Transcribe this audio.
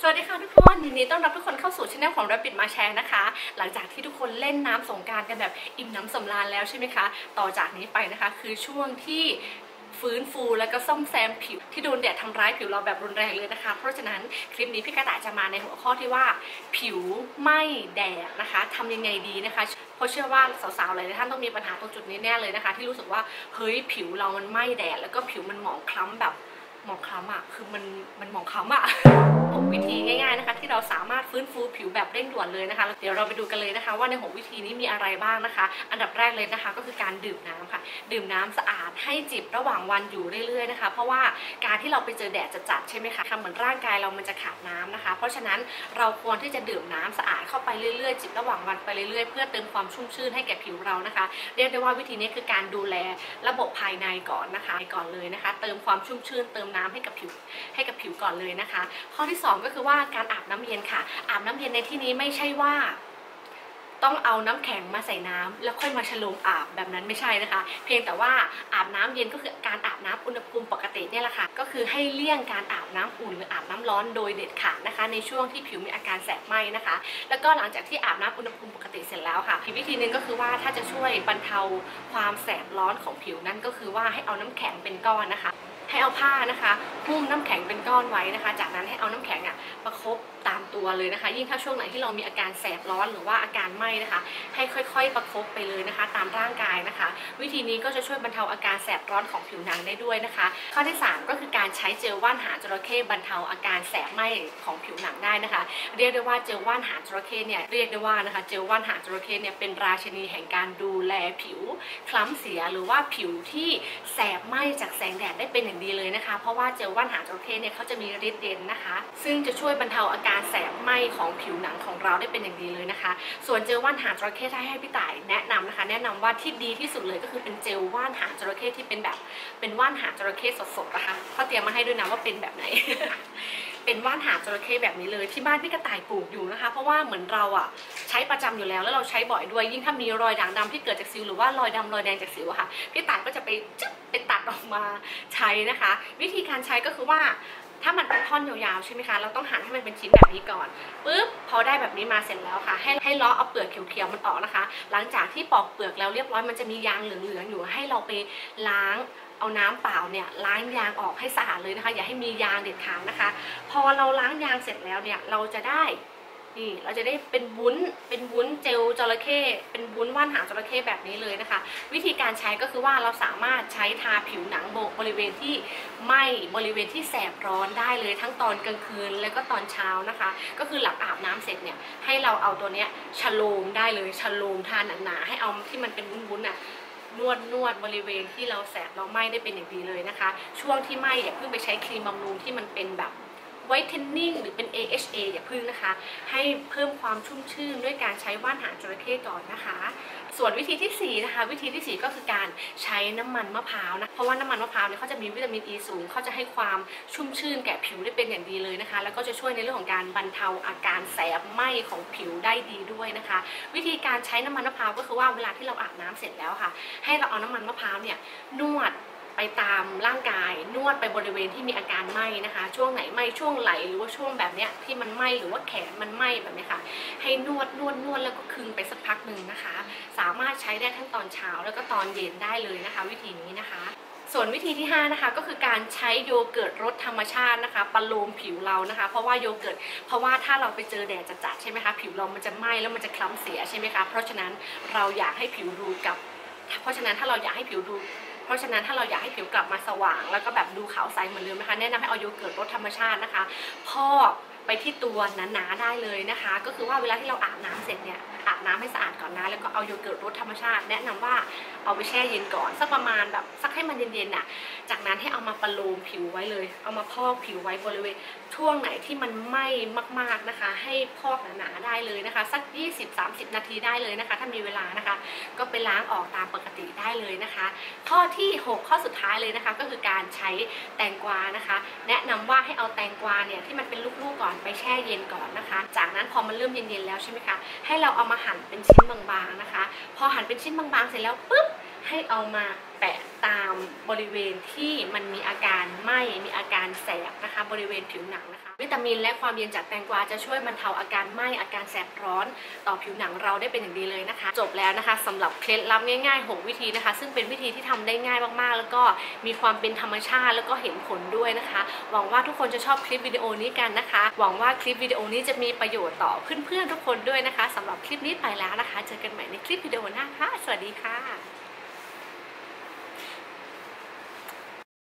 สวัสดีค่ะทุกคนยินดีต้อนรับทุกคนเข้าสู่ช่องของ Rapid มาแชร์นะคะ หลังจากที่ทุกคนเล่นน้ำสงการกันแบบอิ่มน้ำสำราญแล้วใช่ไหมคะ ต่อจากนี้ไปนะคะคือช่วงที่ฟื้นฟูแล้วก็ซ่อมแซมผิวที่โดนแดดทำร้ายผิวเราแบบรุนแรงเลยนะคะ เพราะฉะนั้นคลิปนี้พี่กระต่ายจะมาในหัวข้อที่ว่า ผิวไม่แดดนะคะทำยังไงดีนะคะเพราะเชื่อว่าสาวๆหลายท่านต้องมีปัญหาตรงจุดนี้แน่เลยนะคะ ที่รู้สึกว่าเฮ้ยผิวเรามันไหม้แดดแล้วก็ผิวมันหมองคล้ำแบบ หมองคล้ำอะคือมันมันหมองคล้ำอะหกวิธีง่ายๆนะคะ ที่เราสามารถฟื้นฟูผิวแบบเร่งด่วนเลยนะคะ เดี๋ยวเราไปดูกันเลยนะคะ ว่าในหกวิธีนี้มีอะไรบ้างนะคะ อันดับแรกเลยนะคะ ก็คือการดื่มน้ำค่ะ ดื่มน้ำสะอาดให้จิบระหว่างวันอยู่เรื่อยๆนะคะ เพราะว่าการที่เราไปเจอแดดจัดๆใช่ไหมคะทำเหมือนร่างกายเรามันจะขาดน้ำนะคะ เพราะฉะนั้นเราควรที่จะดื่มน้ำสะอาดเข้าไปเรื่อยๆ จิบระหว่างวันไปเรื่อยๆ เพื่อเติมความชุ่มชื่นให้แก่ผิวเรานะคะ เรียกได้ว่าวิธีนี้คือการดูแลระบบภายในก่อนนะคะก่อนเลยนะคะ เติมความชุ่มชื่นเติมน้ำให้กับผิวให้กับผิวก่อนเลยนะคะ ข้อที่ 2 ก็คือว่าการอาบน้ำเย็นค่ะ อาบน้ำเย็นในที่นี้ไม่ใช่ว่าต้องเอาน้ำแข็งมาใส่น้ำแล้วค่อยมาฉลมอาบแบบนั้นไม่ใช่นะคะ เพียงแต่ว่าอาบน้ำเย็นก็คือการอาบน้ำอุณหภูมิปกติเนี่ยแหละค่ะ ก็คือให้เลี่ยงการอาบน้ำอุ่นหรืออาบน้ำร้อนโดยเด็ดขาดนะคะ ในช่วงที่ผิวมีอาการแสบไหม้นะคะ แล้วก็หลังจากที่อาบน้ำอุณหภูมิปกติเสร็จแล้วค่ะอีกวิธีหนึ่งก็คือว่าถ้าจะช่วยบรรเทาความแสบร้อนของผิวนั้นก็คือว่าให้เอาน้ำแข็งเป็นก้อนนะคะ ให้เอาผ้านะคะหุ้มน้ำแข็งเป็นก้อนไว้นะคะ จากนั้นให้เอาน้ำแข็งอะประคบตามตัวเลยนะคะ ยิ่งถ้าช่วงไหนที่เรามีอาการแสบร้อนหรือว่าอาการไหม้นะคะ ให้ค่อยๆ ประคบไปเลยนะคะ ตามร่างกายนะคะ วิธีนี้ก็จะช่วยบรรเทาอาการแสบร้อนของผิวหนังได้ด้วยนะคะ ข้อที่ 3 ก็คือการใช้เจลว่านหางจระเข้บรรเทาอาการแสบไหม้ของผิวหนังได้นะคะ เรียกได้ว่าเจลว่านหางจระเข้เนี่ยเรียกได้ว่านะคะเจลว่านหางจระเข้เนี่ยเป็นราชินีแห่งการดูแลผิวคล้ำเสียหรือว่าผิวที่แสบไหม้จากแสงแดดได้เป็นอย่างดีเลยนะคะ เพราะว่าเจลว่านหางจระเข้เนี่ยเขาจะมีฤทธิ์เด่นนะคะ ซึ่งจะช่วยบรรเทาอาการแสบไหม้ของผิวหนังของเราได้เป็นอย่างดีเลยนะคะ ส่วนเจลว่านหางจระเข้ถ้าให้พี่ต่ายแนะนำนะคะ แนะนำว่าที่ดีที่สุดเลยก็คือเป็นเจลว่านหางจระเข้ที่เป็นแบบเป็นว่านหางจระเข้สดๆนะคะเขาเตรียมมาให้ด้วยนะว่าเป็นแบบไหนเป็นว่านหางจระเข้แบบนี้เลยที่บ้านพี่กระต่ายปลูกอยู่นะคะ เพราะว่าเหมือนเราอะใช้ประจำอยู่แล้วแล้วเราใช้บ่อยด้วยยิ่งถ้ามีรอยด่างดำที่เกิดจากสิวหรือว่ารอยดำรอยแดงจากสิวอะค่ะพี่ต่ายก็จะไปจึ๊บไปตัดออกมาใช้นะคะ วิธีการใช้ก็คือว่าถ้ามันเป็นท่อนยาวๆใช่ไหมคะ เราต้องหั่นให้มันเป็นชิ้นแบบนี้ก่อนปุ๊บพอได้แบบนี้มาเสร็จแล้วค่ะ ให้ให้ล้อเอาเปลือกเขียวๆมันออกนะคะ หลังจากที่ปอกเปลือกแล้วเรียบร้อยมันจะมียางเหลืองๆอยู่ให้เราไปล้างเอาน้ำเปล่าเนี่ยล้างยางออกให้สะอาดเลยนะคะ อย่าให้มียางเด็ดขาดนะคะ พอเราล้างยางเสร็จแล้วเนี่ยเราจะได้ นี่เราจะได้เป็นวุ้น เป็นวุ้นเจลจระเข้ เป็นวุ้นว่านหางจระเข้แบบนี้เลยนะคะ วิธีการใช้ก็คือว่าเราสามารถใช้ทาผิวหนังโบกบริเวณที่ไหม้บริเวณที่แสบร้อนได้เลย ทั้งตอนกลางคืนแล้วก็ตอนเช้านะคะ ก็คือหลังอาบน้ำเสร็จเนี่ยให้เราเอาตัวเนี้ยชโลมได้เลยชโลมทาหนาๆให้เอาที่มันเป็นวุ้นๆน่ะนวดนวดบริเวณที่เราแสบเราไหม้ได้เป็นอย่างดีเลยนะคะ ช่วงที่ไหม้อย่าเพิ่งไปใช้ครีมบำรุงที่มันเป็นแบบ ไวท์เทนนิ่งหรือเป็น AHA อย่าพิ่งนะคะ ให้เพิ่มความชุ่มชื่นด้วยการใช้ว่านหางจระเข้ก่อนนะคะ ส่วนวิธีที่ 4 นะคะ วิธีที่ 4 ก็คือการใช้น้ำมันมะพร้าวนะเพราะว่าน้ำมันมะพร้าวเนี่ยเขาจะมีวิตามินอ e ีสูงเขาจะให้ความชุ่มชื่นแก่ผิวได้เป็นอย่างดีเลยนะคะ แล้วก็จะช่วยในเรื่องของการบรรเทาอาการแสบไหม้ของผิวได้ดีด้วยนะคะ วิธีการใช้น้ำมันมะพร้าวก็คือว่าเวลาที่เราอาบน้ำเสร็จแล้วค่ะ ให้เราเอาน้ำมันมะพร้าวเนี่ยนวด ไปตามร่างกายนวดไปบริเวณที่มีอาการไหม้นะคะ ช่วงไหนไหม้ช่วงไหลหรือว่าช่วงแบบเนี้ยที่มันไหม้หรือว่าแขนมันไหม้แบบนี้ค่ะ ให้นวดนวดนวดแล้วก็คึงไปสักพักหนึ่งนะคะ สามารถใช้ได้ทั้งตอนเช้าแล้วก็ตอนเย็นได้เลยนะคะ วิธีนี้นะคะส่วนวิธีที่ 5 นะคะก็คือการใช้โยเกิร์ตรสธรรมชาตินะคะประโลมผิวเรานะคะ เพราะว่าโยเกิร์ตเพราะว่าถ้าเราไปเจอแดดจัดๆใช่ไหมคะผิวเรามันจะไหม้แล้วมันจะคล้ำเสียใช่ไหมคะเพราะฉะนั้นเราอยากให้ผิวดูกับ เพราะฉะนั้นถ้าเราอยากให้ผิวดู เพราะฉะนั้นถ้าเราอยากให้ผิวกลับมาสว่าง แล้วก็แบบดูขาวใสเหมือนเดิมนะคะแนะนำให้เอาโยเกิร์ตรสธรรมชาตินะคะพอกไปที่ตัวหนาๆได้เลยนะคะ ก็คือว่าเวลาที่เราอาบน้ำเสร็จเนี่ย บน้ำให้สะอาดก่อนนะแล้วก็เอาโยเกิร์ตรสธรรมชาติ แนะนำว่าเอาไปแช่เย็นก่อนสักประมาณแบบสักให้มันเย็นๆน่ะ จากนั้นให้เอามาประโลมผิวไว้เลย เอามาพอกผิวไว้บริเวณช่วงไหนที่มันไหม้มากๆนะคะ ให้พอกหนาๆได้เลยนะคะ สัก 20-30 นาทีได้เลยนะคะ ถ้ามีเวลานะคะ ก็ไปล้างออกตามปกติได้เลยนะคะ ข้อที่ 6 ข้อสุดท้ายเลยนะคะ ก็คือการใช้แตงกวานะคะ แนะนำว่าให้เอาแตงกวาเนี่ยที่มันเป็นลูกๆก่อนไปแช่เย็นก่อนนะคะ จากนั้นพอมันเริ่มเย็นๆแล้วใช่ไหมคะให้เราเอามาหั่นเป็นชิ้นบางๆนะคะ พอหั่นเป็นชิ้นบางๆ เสร็จแล้วปุ๊บให้เอามาแปะ ตามบริเวณที่มันมีอาการไหม้มีอาการแสบนะคะ บริเวณผิวหนังนะคะ วิตามินและความเย็นจากแตงกวาจะช่วยบรรเทาอาการไหม้อาการแสบร้อนต่อผิวหนังเราได้เป็นอย่างดีเลยนะคะ จบแล้วนะคะสำหรับเคล็ดลับง่ายๆ 6 วิธีนะคะ ซึ่งเป็นวิธีที่ทำได้ง่ายมากๆ แล้วก็มีความเป็นธรรมชาติแล้วก็เห็นผลด้วยนะคะ หวังว่าทุกคนจะชอบคลิปวิดีโอนี้กันนะคะ หวังว่าคลิปวิดีโอนี้จะมีประโยชน์ต่อเพื่อนๆทุกคนด้วยนะคะสำหรับคลิปนี้ไปแล้วนะคะ เจอกันใหม่ในคลิปวิดีโอหน้าค่ะ สวัสดีค่ะ